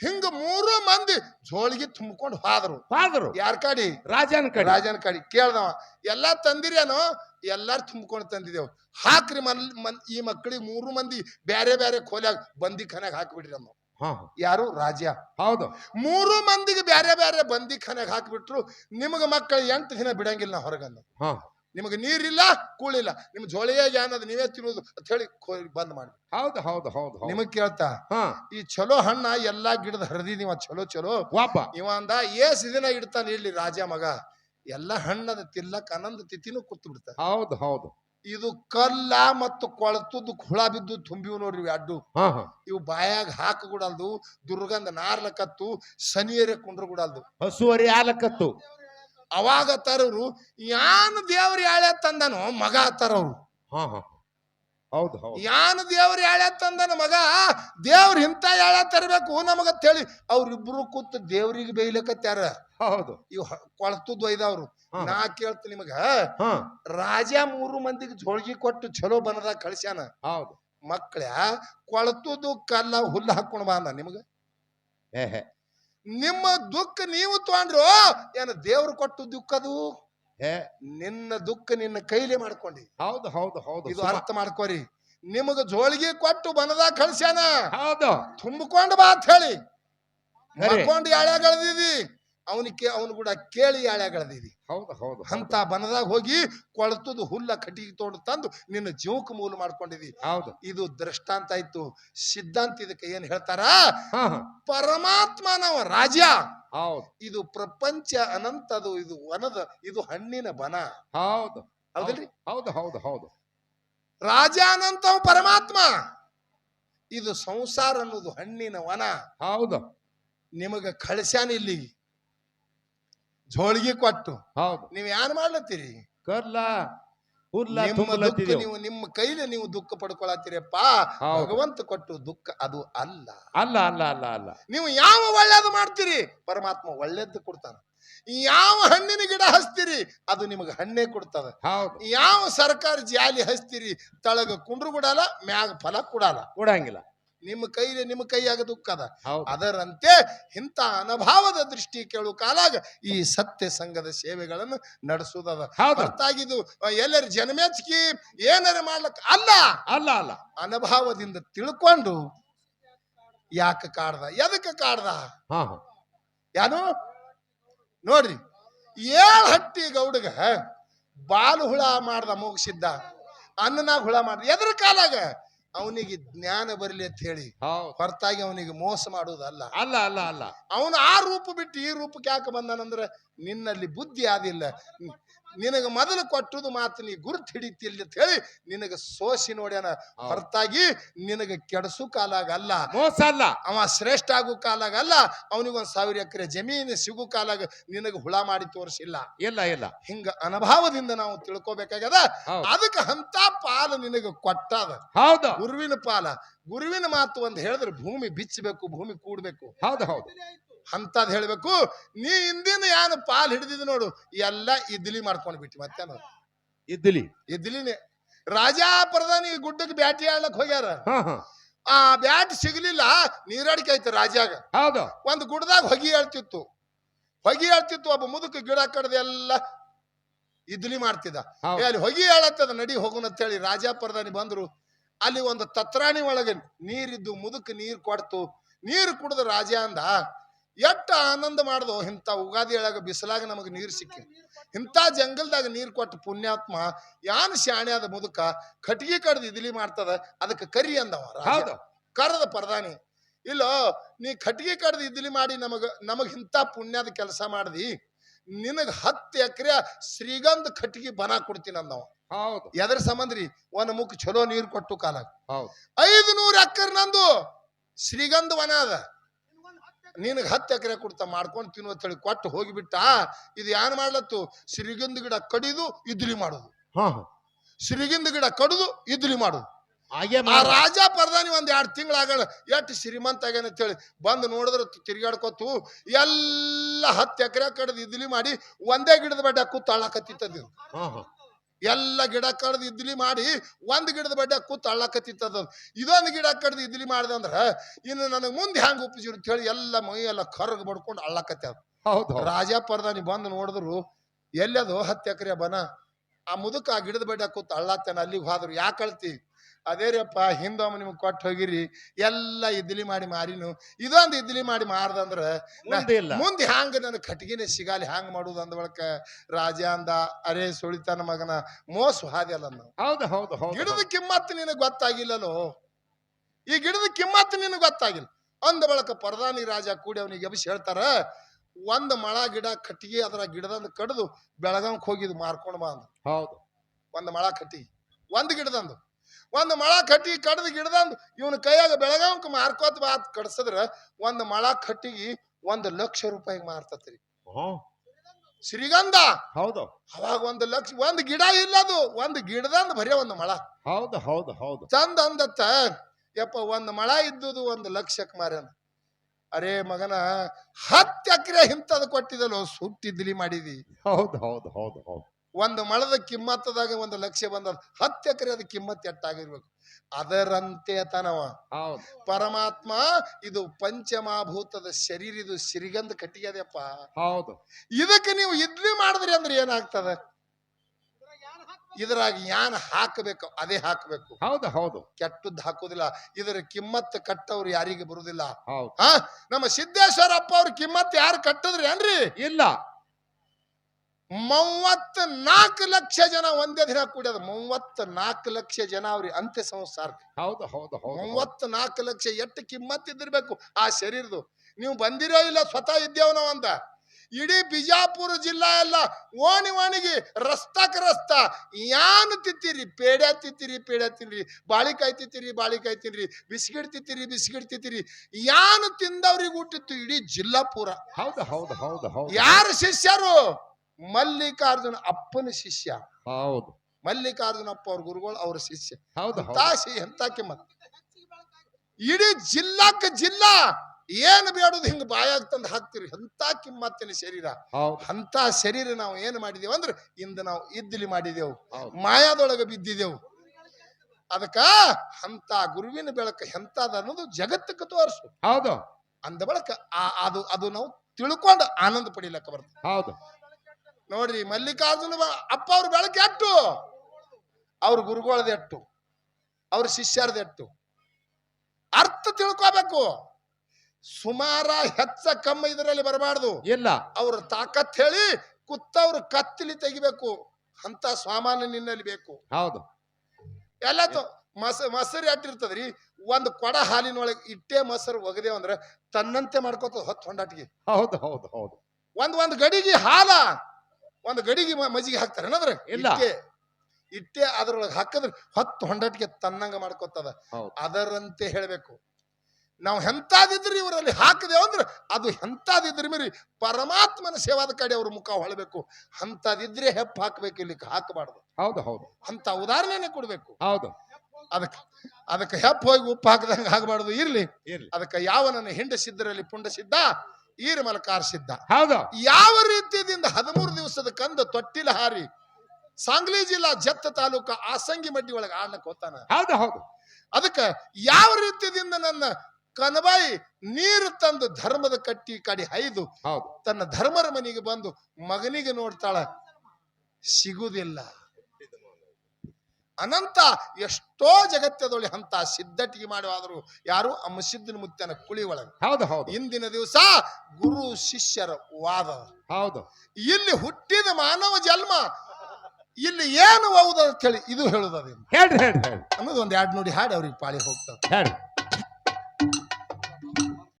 ಹಿಂಗ ಮೂರು ಮಂದಿ ಜೋಳಿಗೆ ತುಂಬಿಕೊಂಡು ಹೋದ್ರು. ಫಾದರು ಯಾರ ಕಡಿ? ರಾಜನ ಕಡೆ. ರಾಜನ ಕಡಿ. ಕೇಳ್ದವ. ಎಲ್ಲಾ ತಂದಿರೇನು ಎಲ್ಲಾರು ತುಂಬಿಕೊಂಡು ತಂದಿದೇವು ಹಾಕ್ರಿ ಮನ್ ಮನ್ ಈ ಮಕ್ಕಳಿಗೆ ಮೂರು ಮಂದಿ ಬ್ಯಾರೆ ಬ್ಯಾರೆ ಕೋಲ್ಯಾಗ ಬಂದಿ ಖಾನ್ಯಾಗ ಹಾಕ್ಬಿಡ್ರಿ ಅನ್ನೋ ಹಾ ಯಾರು? ರಾಜ ಹೌದು. ಮೂರು ಮಂದಿಗೆ ಬ್ಯಾರೆ ಬ್ಯಾರೆ ಬಂದಿ ಖಾನ್ಯಾಗ ಹಾಕ್ಬಿಟ್ರು ನಿಮಗ ಮಕ್ಕಳು ಎಂಟು ದಿನ ಬಿಡಂಗಿಲ್ಲ ನಾ ಹೊರಗಂದ. ಹಾ. ನಿಮಗೆ ನೀರಿಲ್ಲ ಕೂಳಿಲ್ಲ. ನಿಮ್ ಜೋಳಿಯಾಗಿ ಅನ್ನೋದು ನೀವೇ ತಿನ್ನೋದು ಅಂತ ಹೇಳಿ ಬಂದ್ ಮಾಡಿ. ಹೌದು ಹೌದು ಹೌದು ನಿಮಗ್ ಕೇಳ್ತಾ? ಹಾ. ಈ ಚಲೋ ಹಣ್ಣ ಎಲ್ಲಾ ಗಿಡದ ಹರಿದಿದೀವ ಚಲೋ ಚಲೋ ವಾಪ. ಇವ ಅಂದ ಏಸ್ ದಿನ ಇಡ್ತಾನೆ ಇಲ್ಲಿ ರಾಜ ಮಗ. ಎಲ್ಲ ಹಣ್ಣದ ತಿಲ್ಲಕ್ ಅನಂದ ತಿಥಿನೂ ಕೂತು ಬಿಡ್ತ. ಹೌದು ಹೌದು. ಇದು ಕಲ್ಲ ಮತ್ತು ಕೊಳತದ್ದು ಹುಳ ಬಿದ್ದು ತುಂಬಿವು ನೋಡ್ರಿ ಇವು ಅಡ್ಡು. ಇವು ಬಾಯಾಗ ಹಾಕ ಕೂಡಲ್ದು ದುರ್ಗಂಧ ನಾರ್ಲಕತ್ತು ಸನಿಯರೆ ಕುಂಡ್ರ ಕೂಡಲ್ದು ಹಸುವರಿ ಆಲಕತ್ತು ಅವಾಗ ತರವ್ರು ಯಾನ್ ದೇವ್ರ ಯಾಳೆ ತಂದನೋ ಮಗ ತರವ್ರು ಹಾ ಹೌದು ಹೌದು. ಯಾನ್ ದೇವ್ರ ಯಾಳೆ ತಂದನ ಮಗ ದೇವ್ರ ಇಂತ ಯಾಳೆ ತರಬೇಕು ಹೇಳಿ ಅವ್ರಿಬ್ರು ಕೂತ್ ದೇವ್ರಿಗೆ ಬೇಯ್ಲಕತ್ಯಾರ. ಹೌದು. ಇವ್ ಕೊಳತು ದ್ವೈದವ್ರು ಒಯ್ದವ್ರು. ನಾ ಕೇಳ್ತು ನಿಮಗ ರಾಜ ಮೂರು ಮಂದಿಗೆ ಜೋಳ್ಗಿ ಕೊಟ್ಟು ಚಲೋ ಬನದಾಗ ಕಳ್ಸ್ಯಾನ. ಹೌದು. ಮಕ್ಕಳ ಕೊಳತುದು ಕಲ್ಲ ಹುಲ್ಲು ಹಾಕೊಂಡ್ ಬಾ ನಿಮಗ. ನಿಮ್ಮ ದುಃಖ ನೀವು ತಗೊಂಡ್ರು ಏನ ದೇವ್ರು ಕೊಟ್ಟು ದುಃಖ ಅದು ಹೇ. ನಿನ್ನ ದುಃಖ ನಿನ್ನ ಕೈಲಿ ಮಾಡ್ಕೊಂಡಿ. ಹೌದು ಹೌದು ಹೌದು. ಇದು ಅರ್ಥ ಮಾಡ್ಕೋರಿ. ನಿಮಗ ಜೋಳಿಗೆ ಕೊಟ್ಟು ಬನದಾಗ ಕಳ್ಸ್ಯಾನ? ಹೌದು. ತುಂಬಿಕೊಂಡು ಬಾ ಅಂತ ಹೇಳಿ. ಮಾಡ್ಕೊಂಡು ಮಕ್ಕೊಂಡು ಯಾಳ್ಯಾಗಳದಿದಿ ಅವನಿಗೆ ಅವನು ಕೂಡ ಕೇಳಿ ಯಾಳ್ಯಾಗಳದಿದಿ ಹೌದು ಹೌದು ಅಂತ ಬನದಾಗ ಹೋಗಿ ಕೊಳತದ ಹುಲ್ಲ ಕಟ್ಟಿಗೆ ತೋಡು ತಂದು ನಿನ್ನ ಜೀವಕ್ಕೆ ಮೂಲ ಮಾಡ್ಕೊಂಡಿದಿ. ಹೌದು. ಇದು ದೃಷ್ಟಾಂತ ಆಯ್ತು. ಸಿದ್ಧಾಂತ ಇದಕ್ಕೆ ಏನ್ ಹೇಳ್ತಾರ? ಪರಮಾತ್ಮನವ ರಾಜ ಹೌದು. ಇದು ಪ್ರಪಂಚ ಅನಂತದು ಇದು ವನದ ಇದು ಹಣ್ಣಿನ ಬನ. ಹೌದು. ಹೌದಲ್ರಿ? ಹೌದು ಹೌದು ಹೌದು. ರಾಜ ಅನಂತವ ಪರಮಾತ್ಮ. ಇದು ಸಂಸಾರ ಅನ್ನೋದು ಹಣ್ಣಿನ ವನ. ಹೌದು. ನಿಮಗ ಕಳಸ್ಯಾನ ಇಲ್ಲಿ. ಜೋಳಿಗೆ ಕೊಟ್ಟು. ಹೌದು. ನೀವ್ ಯಾರು ಮಾಡ್ಲತ್ತೀರಿ? ಕರ್ಲ ನಿಮ್ಮ ದುಃಖ ತುಂಬಲತ್ತಿದೆವು ನೀವು ನಿಮ್ಮ ಕೈಲಿ ನೀವು ದುಃಖ ಪಡ್ಕೊಳತ್ತೀರಪ್ಪ. ಹೌದು. ಭಗವಂತ ಕೊಟ್ಟು ದುಃಖ ಅದು ಅಲ್ಲ. ಅಲ್ಲ ಅಲ್ಲ ಅಲ್ಲ ಅಲ್ಲ. ನೀವು ಯಾವ ಒಳ್ಳೇದು ಮಾಡ್ತೀರಿ? ಪರಮಾತ್ಮ ಒಳ್ಳೇದು ಕೊಡ್ತಾನ. ಯಾವ ಹಣ್ಣಿನ ಗಿಡ ಹಚ್ತೀರಿ? ಅದು ನಿಮಗೆ ಹಣ್ಣೇ ಕೊಡ್ತದ. ಹೌದು. ಯಾವ ಸರ್ಕಾರ ಜಾಲಿ ಹಚ್ತೀರಿ? ತಳಗ ಕುಂಡ್ರು ಕೊಡಲ್ಲ ಮ್ಯಾಗ ಫಲ ಕೊಡಲ್ಲ. ಕೊಡಂಗಿಲ್ಲ. ನಿಮ್ಮ ಕೈಲಿ ನಿಮ್ಮ ಕೈಯಾಗ ದುಃಖ ಅದ ಅದರಂತೆ ಇಂಥ ಅನುಭಾವದ ದೃಷ್ಟಿ ಕೇಳು ಕಾಲಾಗ ಈ ಸತ್ಯ ಸಂಘದ ಸೇವೆಗಳನ್ನು ನಡೆಸುವುದದ. ಹೌದು. ಹೊರತಾಗಿದು ಎಲ್ಲರ ಜನಮೆಚ್ಚಿಗೆ ಏನಾರ ಮಾಡ್ಲಕ್ ಅಲ್ಲ. ಅಲ್ಲ ಅಲ್ಲ. ಅನುಭಾವದಿಂದ ತಿಳ್ಕೊಂಡು ಯಾಕೆ ಕಾಡ್ದ ಎದಕ್ಕೆ ಕಾಡ್ದ? ಯಾನು? ನೋಡ್ರಿ ಏಳ್ ಹಟ್ಟಿ ಗೌಡಗ ಬಾಲು ಹುಳ ಮಾಡ್ದ ಮುಗಿಸಿದ್ದ ಅನ್ನನಾಗ ಹುಳ ಮಾಡ್ದ. ಎದ್ರ ಕಾಲಾಗ ಅವನಿಗೆ ಜ್ಞಾನ ಬರಲಿ ಅಂತ ಹೇಳಿ ಹೊರತಾಗಿ ಅವನಿಗೆ ಮೋಸ ಮಾಡುವುದಲ್ಲ. ಅಲ್ಲ ಅಲ್ಲ ಅಲ್ಲ. ಅವನು ಆ ರೂಪ ಬಿಟ್ಟು ಈ ರೂಪಕ್ಕೆ ಯಾಕೆ ಬಂದಾನಂದ್ರೆ ನಿನ್ನಲ್ಲಿ ಬುದ್ಧಿ ಆದಿಲ್ಲ. ನಿನಗೆ ಮೊದಲು ಕೊಟ್ಟುದು ಮಾತು ನೀ ಗುರುತು ಹಿಡಿತಿಲ್ಲ ಅಂತ ಹೇಳಿ ನಿನಗೆ ಸೋಸಿ ನೋಡ್ಯಾನ. ಹೊರತಾಗಿ ನಿನಗೆ ಕೆಡಸು ಕಾಲಾಗ ಅಲ್ಲ. ಮೋಸ ಅಲ್ಲ. ಅವ ಶ್ರೇಷ್ಠ ಆಗು ಕಾಲಾಗ ಅಲ್ಲ. ಅವನಿಗೊಂದು ಸಾವಿರ ಎಕರೆ ಜಮೀನು ಸಿಗು ಕಾಲಾಗ ನಿನಗೆ ಹುಳ ಮಾಡಿ ತೋರಿಸಿಲ್ಲ. ಇಲ್ಲ ಇಲ್ಲ. ಹಿಂಗ ಅನುಭವದಿಂದ ನಾವು ತಿಳ್ಕೊಬೇಕಾಗ್ಯದ. ಅದಕ್ಕೆ ಅಂತ ಪಾಲು ನಿನಗೆ ಕೊಟ್ಟದ. ಹೌದು. ಗುರುವಿನ ಪಾಲ. ಗುರುವಿನ ಮಾತು ಒಂದು ಹೇಳಿದ್ರೆ ಭೂಮಿ ಬಿಚ್ಚಬೇಕು ಭೂಮಿ ಕೂಡ್ಬೇಕು. ಹೌದು ಹೌದು. ಅಂತದ್ ಹೇಳ್ಬೇಕು ನೀ ಹಿಂದಿನ ಯಾನು ಪಾಲ್ ಹಿಡಿದಿದ್ ನೋಡು ಎಲ್ಲ ಇದ್ಲಿ ಮಾಡ್ಕೊಂಡು ಬಿಟ್ಟಿ ಮತ್ತೇನು ಇದ್ದಿಲಿ? ಇದ್ಲಿನೇ ರಾಜಾ ಪ್ರಧಾನಿ ಗುಡ್ಡಕ್ಕೆ ಬ್ಯಾಟಿ ಆಡ್ಲಕ್ ಹೋಗ್ಯಾರ. ಆ ಬ್ಯಾಟ್ ಸಿಗ್ಲಿಲ್ಲ ನೀರಾಡಿಕೆ ಐತೆ ರಾಜಾಗ ಹೌದು. ಒಂದು ಗುಡ್ದಾಗ ಹೊಗಿ ಹೇಳ್ತಿತ್ತು. ಹೊಗಿ ಹೇಳ್ತಿತ್ತು ಒಬ್ಬ ಮುದುಕ ಗಿಡ ಕಡ್ದು ಎಲ್ಲ ಇದ್ಲಿ ಮಾಡ್ತಿದ್ದ. ಏ, ಅಲ್ಲಿ ಹೊಗಿ ಹೇಳತ್ತದ ನಡಿ ಹೋಗುನ್ ಅಂತ ಹೇಳಿ ರಾಜಾ ಪ್ರಧಾನಿ ಬಂದ್ರು. ಅಲ್ಲಿ ಒಂದು ತತ್ರಾಣಿ ಒಳಗೆ ನೀರಿದ್ದು ಮುದುಕ ನೀರ್ ಕೊಡ್ತು. ನೀರು ಕುಡ್ದ ರಾಜ ಅಂದ ಎಟ್ಟ ಆನಂದ ಮಾಡ್ದು ಇಂಥ ಉಗಾದಿ ಒಳಗ ಬಿಸಿಲಾಗ ನಮಗೆ ನೀರು ಸಿಕ್ಕಿ. ಇಂಥ ಜಂಗಲ್ದಾಗ ನೀರು ಕೊಟ್ಟು ಪುಣ್ಯಾತ್ಮ ಯಾನ್ ಶಾಣೆ ಆದ ಮುದುಕ ಕಟ್ಟಿಗೆ ಕಡ್ದು ಇದಿಲಿ ಮಾಡ್ತದ ಅದಕ್ಕೆ ಕರಿ ಅಂದವ ಕರೆದ ಪ್ರಧಾನಿ. ಇಲ್ಲೋ ನೀ ಕಟ್ಟಿಗೆ ಕಡ್ದು ಇದಿಲಿ ಮಾಡಿ ನಮಗ ನಮಗ್ ಇಂಥ ಪುಣ್ಯದ ಕೆಲಸ ಮಾಡ್ದಿ ನಿನಗ ಹತ್ತು ಎಕರೆ ಶ್ರೀಗಂಧ ಕಟ್ಟಿಗೆ ಬನ ಕೊಡ್ತೀನಿ ಅಂದವ. ಹೌದು. ಎದ್ರ ಸಂಬಂಧ್ರಿ ಒಂದ್ ಮುಖ ಚಲೋ ನೀರು ಕೊಟ್ಟು ಕಾಲ ಐದು ನೂರು ಎಕರೆ ನಂದು ಶ್ರೀಗಂಧ ವನ ಅದ. ನಿನಗೆ ಹತ್ತು ಎಕರೆ ಕೊಡ್ತಾ ಮಾಡ್ಕೊಂಡು ತಿನ್ನು ಅಂತೇಳಿ ಕೊಟ್ಟು ಹೋಗಿಬಿಟ್ಟ ಇದು ಏನು ಮಾಡ್ಲತ್ತು? ಸಿರಿಗಿಂದ ಗಿಡ ಕಡಿದು ಇದ್ಲಿ ಮಾಡೋದು. ಹಾ ಶ್ರೀಗಂಧ ಗಿಡ ಕಡಿದು ಇದ್ಲಿ ಮಾಡೋದು. ಹಾಗೆ ಆ ರಾಜ ಪ್ರಧಾನಿ ಒಂದ್ ಎರಡು ತಿಂಗಳಾಗಲ್ಲ ಎಷ್ಟು ಶ್ರೀಮಂತ ಆಗ್ಯಾನ ಅಂತೇಳಿ ಬಂದು ನೋಡಿದ್ರೆ ತಿರ್ಗಾಡ್ಕೊತು ಎಲ್ಲ ಹತ್ತು ಎಕರೆ ಕಡ್ದು ಇದ್ಲಿ ಮಾಡಿ ಒಂದೇ ಗಿಡದ ಬಡ್ಡ ಕೂತ್ ಅಳಕತ್ತಿತ್ತದು ಹಾ ಹಾ. ಎಲ್ಲ ಗಿಡ ಕಡ್ದು ಇದ್ಲಿ ಮಾಡಿ ಒಂದು ಗಿಡದ ಬಡ್ಡೆ ಕೂತ್ ಅಳ್ಳಕತ್ತಿತ್ತದ ಇದೊಂದು ಗಿಡ ಕಡ್ದು ಇದ್ಲಿ ಮಾಡಿದೆ ಅಂದ್ರೆ ಇನ್ನು ನನಗೆ ಮುಂದೆ ಹ್ಯಾಂಗ ಉಪ್ಪಿಸಿರು ಅಂತ ಹೇಳಿ ಎಲ್ಲ ಮೈ ಎಲ್ಲ ಕರ್ಗ್ ಬಡ್ಕೊಂಡು ಅಳ್ಳಕತ್ಯಾವ ಹೌದು ಹೌದು. ರಾಜ ಪರ್ದಾನಿ ಬಂದು ನೋಡಿದ್ರು ಎಲ್ಲದು ಹತ್ತು ಎಕರೆ ಬನ ಆ ಮುದುಕ ಆ ಗಿಡದ ಬಡ್ಡೆ ಕೂತ್ ಅಳ್ಳತ್ತೇನೆ ಅಲ್ಲಿಗೆ ಹೋದ್ರು ಯಾಕೆ ಅಳ್ತಿ? ಅದೇ ರೀಪ್ಪ ಹಿಂದೊಮ್ಮೆ ನಿಮ್ಗೆ ಕೊಟ್ಟು ಹೋಗಿರಿ ಎಲ್ಲ ಇದ್ಲಿ ಮಾಡಿ ಮಾರಿನು. ಇದೊಂದು ಇದ್ಲಿ ಮಾಡಿ ಮಾರ್ದಂದ್ರ ಮುಂದೆ ಹ್ಯಾಂಗ ನನ್ನ ಕಟ್ಗಿನೇ ಸಿಗಾಲಿ ಹ್ಯಾಂಗ ಮಾಡುದು ಅಂದ ಬಳಕ ರಾಜ ಅಂದ ಅರೇ ಸುಳಿತನ ಮಗನ ಮೋಸ ಹಾದಿ ನಾವು ಹೌದು ಹೌದು ಹೌದು ಗಿಡದ ಕಿಮ್ಮತ್ತು ನಿನಗೆ ಗೊತ್ತಾಗಿಲ್ಲಲೋ? ಈ ಗಿಡದ ಕಿಮ್ಮತ್ತು ನಿನಗೆ ಗೊತ್ತಾಗಿಲ್ಲ. ಅಂದ ಬಳಕ ಪ್ರಧಾನಿ ರಾಜ ಕೂಡಿ ಅವನಿಗೆ ಎಬ್ಸಿ ಹೇಳ್ತಾರ ಒಂದ್ ಮಳ ಗಿಡ ಕಟ್ಟಿಗೆ ಅದರ ಗಿಡದಂದು ಕಡ್ದು ಬೆಳಗಾವ್ಕ್ ಹೋಗಿದ್ ಮಾರ್ಕೊಂಡ್ ಬಾ ಅಂದ. ಹೌದು. ಒಂದ್ ಮಳ ಕಟ್ಟಿಗೆ. ಒಂದ್ ಗಿಡದಂದು. ಒಂದ್ ಮಳ ಕಟ್ಟಿಗೆ ಕಡ್ದು ಗಿಡದಂದು ಇವನ ಕೈಯಾಗ ಬೆಳಗಾವಕ್ಕೆ ಮಾರ್ಕೋತ ಬಾತ್ ಕಡ್ಸದ್ರ ಒಂದ್ ಮಳ ಕಟ್ಟಿಗೆ ಒಂದು ಲಕ್ಷ ರೂಪಾಯಿಗೆ ಮಾರ್ತತ್ರಿ. ಶ್ರೀಗಂಧ. ಹೌದು. ಅವಾಗ ಒಂದು ಲಕ್ಷ ಒಂದು ಗಿಡ ಇಲ್ಲ ಅದು ಒಂದು ಗಿಡದಂದು ಬರೀ ಒಂದು ಮಳ. ಹೌದು ಹೌದು ಹೌದು. ಚಂದ ಅಂದತ್ತ ಯಪ್ಪ ಒಂದು ಮಳ ಇದ್ದುದು ಒಂದು ಲಕ್ಷಕ್ಕೆ ಮಾರ್ಯಾನ ಅರೇ ಮಗನ ಹತ್ತು ಎಕರೆ ಹಿಂತದ ಕೊಟ್ಟಿದಲ್ಲೋ ಸುಟ್ಟಿದ್ಲಿ ಮಾಡಿದಿ. ಹೌದು ಹೌದು ಹೌದು ಹೌದು. ಒಂದು ಮಳದ ಕಿಮ್ಮತ್ತದಾಗ ಒಂದು ಲಕ್ಷ ಬಂದದ ಹತ್ತು ಎಕರೆ ಅದ ಕಿಮ್ಮತ್ ಎಟ್ಟಾಗಿರ್ಬೇಕು. ಅದರಂತೆ ತನವ. ಹೌದು. ಪರಮಾತ್ಮ ಇದು ಪಂಚಮಾಭೂತದ ಶರೀರ ಇದು ಸಿರಿಗಂಧ ಕಟ್ಟಿಗೆದೆಪ್ಪ ಹೌದು. ಇದಕ್ಕೆ ನೀವು ಇದ್ಲಿ ಮಾಡಿದ್ರಿ ಅಂದ್ರೆ ಏನಾಗ್ತದ? ಇದ್ರಾಗ ಯಾನ್ ಹಾಕಬೇಕು? ಅದೇ ಹಾಕಬೇಕು. ಹೌದು ಹೌದು. ಕೆಟ್ಟದ್ದು ಹಾಕೋದಿಲ್ಲ ಇದರ ಕಿಮ್ಮತ್ ಕಟ್ಟವ್ರು ಯಾರಿಗೆ ಬರುದಿಲ್ಲ ಹೌದು. ಹಾ? ನಮ್ಮ ಸಿದ್ದೇಶ್ವರಪ್ಪ ಅವ್ರ ಕಿಮ್ಮತ್ ಯಾರು ಕಟ್ಟದ್ರಿ ಏನ್ರಿ? ಇಲ್ಲ. ಮೂವತ್ ನಾಲ್ಕು ಲಕ್ಷ ಜನ ಒಂದೇ ದಿನ ಕೂಡ್ಯದ ಮೂವತ್ತ ನಾಲ್ಕು ಲಕ್ಷ ಜನ ಅವ್ರಿ ಅಂತ್ಯ ಸಂಸಾರ ಹೌದು ಹೌದು ನಾಲ್ಕು ಲಕ್ಷ ಎಷ್ಟು ಕಿಮ್ಮತ್ ಇದ್ದಿರ್ಬೇಕು ಆ ಶರೀರದು ನೀವು ಬಂದಿರೋ ಇಲ್ಲ ಸ್ವತಃ ಇದ್ದೇವ್ ನಾವು ಅಂತ. ಇಡೀ ಬಿಜಾಪುರ ಜಿಲ್ಲಾ ಎಲ್ಲ ಓಣಿ ಓಣಿಗೆ ರಸ್ತಾಕ ರಸ್ತಾ ಯಾನ್ ತಿತ್ತೀರಿ ಪೇಡೆ ತಿತ್ತೀರಿ ಪೇಡೆ ತಿನ್ರಿ ಬಾಳಿಕಾಯಿ ತಿತ್ತೀರಿ ಬಾಳಿಕಾಯಿ ತಿನ್ರಿ ಬಿಸ್ಕಿಟ್ ತಿತ್ತೀರಿ ಬಿಸ್ಕಿಟ್ ತಿತ್ತೀರಿ ಯಾನ್ ತಿಂದವ್ರಿಗೆ ಊಟಿತ್ತು ಇಡೀ ಜಿಲ್ಲಾ ಪೂರ ಹೌದು ಹೌದು ಹೌದು ಹೌದು. ಯಾರು ಶಿಷ್ಯರು? ಮಲ್ಲಿಕಾರ್ಜುನ ಅಪ್ಪನ ಶಿಷ್ಯ. ಹೌದು. ಮಲ್ಲಿಕಾರ್ಜುನ ಅಪ್ಪ ಅವ್ರ ಗುರುಗಳು ಅವ್ರ ಶಿಷ್ಯ. ಹೌದು ತಾಸಿ ಎಂತ ಕಿಮ್ಮತ್ ಇಡೀ ಜಿಲ್ಲಾಕ್ಕ ಜಿಲ್ಲಾ ಏನ್ ಬೇಡೋದು ಹಿಂಗ ಬಾಯಾಗ ತಂದು ಹಾಕ್ತಿರಿ ಅಂತ ಕಿಮ್ಮತ್ತಿನ ಶರೀರ? ಹೌದು. ಅಂತ ಶರೀರ ನಾವು ಏನ್ ಮಾಡಿದೇವು ಅಂದ್ರೆ ಇಂದು ನಾವು ಇದ್ದಿಲಿ ಮಾಡಿದೆವು. ಮಾಯಾದೊಳಗ ಮಾಯಾದೊಳಗೆ ಬಿದ್ದಿದೆವು. ಅದಕ್ಕ ಅಂತ ಗುರುವಿನ ಬೆಳಕ ಎಂತದ ಅನ್ನೋದು ಜಗತ್ತಕ್ಕೆ ತೋರಿಸು. ಹೌದು. ಅಂದ ಬಳಕ ಆ- ಅದು ಅದು ನಾವು ತಿಳ್ಕೊಂಡು ಆನಂದ ಪಡಿಲಕ್ಕ ಬರ್ತದೆ. ಹೌದು. ನೋಡ್ರಿ ಮಲ್ಲಿಕಾರ್ಜುನ ಅಪ್ಪ ಅವ್ರ ಬೆಳಕು ಎಟ್ಟು? ಅವ್ರ ಗುರುಗಳದ ಎಟ್ಟು? ಅವ್ರ ಶಿಷ್ಯರದ ಎಟ್ಟು? ಅರ್ಥ ತಿಳ್ಕೋಬೇಕು. ಸುಮಾರ ಹೆಚ್ಚ ಕಮ್ಮ ಇದರಲ್ಲಿ ಬರಬಾರ್ದು. ಇಲ್ಲ. ಅವ್ರ ತಾಕತ್ ಹೇಳಿ ಕುತ್ತವ್ರ ಕತ್ತಲಿ ತೆಗಿಬೇಕು. ಅಂತ ಸ್ವಾಮಾನ ನಿನ್ನಲ್ಲಿ ಬೇಕು. ಹೌದು. ಎಲ್ಲ ಮಸ ಮೊಸರು ಎಟ್ಟಿರ್ತದ್ರಿ. ಒಂದು ಕೊಡ ಹಾಲಿನೊಳಗೆ ಇಟ್ಟೆ ಮೊಸರು ಒಗದೇವ್ ಅಂದ್ರೆ ತನ್ನಂತೆ ಮಾಡ್ಕೋತದ ಹೊತ್ತು ಹೊಂಡಾಟಿಗೆ. ಹೌದು ಹೌದು ಹೌದು. ಒಂದ್ ಒಂದ್ ಗಡಿಗೆ ಹಾಲ ಒಂದ್ ಗಡಿಗೆ ಮಜ್ಜಿಗೆ ಹಾಕ್ತಾರೆ. ಏನಂದ್ರೆ ಇಲ್ಲ. ಇಟ್ಟೆ ಇಟ್ಟೆ ಅದ್ರೊಳಗೆ ಹಾಕಿದ್ರೆ ಹತ್ತು ಹೊಂಡಟ್ಗೆ ತನ್ನಂಗ ಮಾಡ್ಕೊತದ. ಹೌದು. ಅದರಂತೆ ಹೇಳಬೇಕು. ನಾವು ಎಂತಾದಿದ್ರಿ ಇವರಲ್ಲಿ ಹಾಕಿದೆವು ಅಂದ್ರೆ ಅದು ಎಂತಾದಿದ್ರಿ ಮೇರಿ ಪರಮಾತ್ಮನ ಸೇವಾದ ಕಡೆ ಅವ್ರ ಮುಖ ಹೊಳಬೇಕು. ಅಂತದಿದ್ರೆ ಹೆಪ್ಪ ಹಾಕ್ಬೇಕು ಇಲ್ಲಿ ಹಾಕಬಾರ್ದು. ಹೌದು ಹೌದು. ಅಂತ ಉದಾಹರಣೆನೆ ಕೊಡ್ಬೇಕು. ಹೌದು. ಅದಕ್ಕೆ ಅದಕ್ಕೆ ಹೆಪ್ಪ ಹೋಗಿ ಉಪ್ಪು ಹಾಕದಂಗ ಆಗಬಾರ್ದು ಇರ್ಲಿ. ಇರ್ಲಿ. ಅದಕ್ಕೆ ಯಾವ ನನ್ನ ಸಿದ್ಧರಲ್ಲಿ ಪುಂಡ ಸಿದ್ಧ ಈರ ಮಲಕಾರ ಸಿದ್ಧ ಹೌದು. ಯಾವ ರೀತಿಯಿಂದ ಹದಿಮೂರು ದಿವಸದ ಕಂದ ತೊಟ್ಟಿಲ ಹಾರಿ ಸಾಂಗ್ಲಿ ಜಿಲ್ಲಾ ಜತ್ತ ತಾಲೂಕ ಆಸಂಗಿ ಮಡ್ಡಿ ಒಳಗೆ ಆಡಕ್ಕೆ ಹೋತಾನ ಹೌದು ಹೌದು. ಅದಕ್ಕ ಯಾವ ರೀತಿಯಿಂದ ನನ್ನ ಕನಬಾಯಿ ನೀರು ತಂದು ಧರ್ಮದ ಕಟ್ಟಿ ಕಡಿ ಹೈದು ತನ್ನ ಧರ್ಮರ ಮನೆಗೆ ಬಂದು ಮಗನಿಗೆ ನೋಡ್ತಾಳ ಸಿಗುವುದಿಲ್ಲ ಅನಂತ ಎಷ್ಟೋ ಜಗತ್ತದೊಳಗೆ ಅಂತ ಸಿದ್ಧಟಿಗೆ ಮಾಡುವಾದರೂ ಯಾರು? ಅಮ್ಮ ಸಿದ್ಧನ ಮುತ್ತನ ಕುಳಿ ಒಳಗೆ. ಹೌದು ಹೌದು. ಇಂದಿನ ದಿವಸ ಗುರು ಶಿಷ್ಯರ ವಾದ. ಹೌದು. ಇಲ್ಲಿ ಹುಟ್ಟಿದ ಮಾನವ ಜನ್ಮ. ಇಲ್ಲಿ ಏನು ಹೌದು ಅಂತ ಹೇಳಿ ಇದು ಹೇಳುದ ಹೇಳ್ರಿ ಹೇಳ್ರಿ ಹೇಳಿ ಅನ್ನೋದು ಒಂದ್ ಎರಡು ನೋಡಿ ಹಾಡಿ ಅವ್ರಿಗೆ ಪಾಳಿ ಹೋಗ್ತದೆ. ಹೇಳ್ರಿ.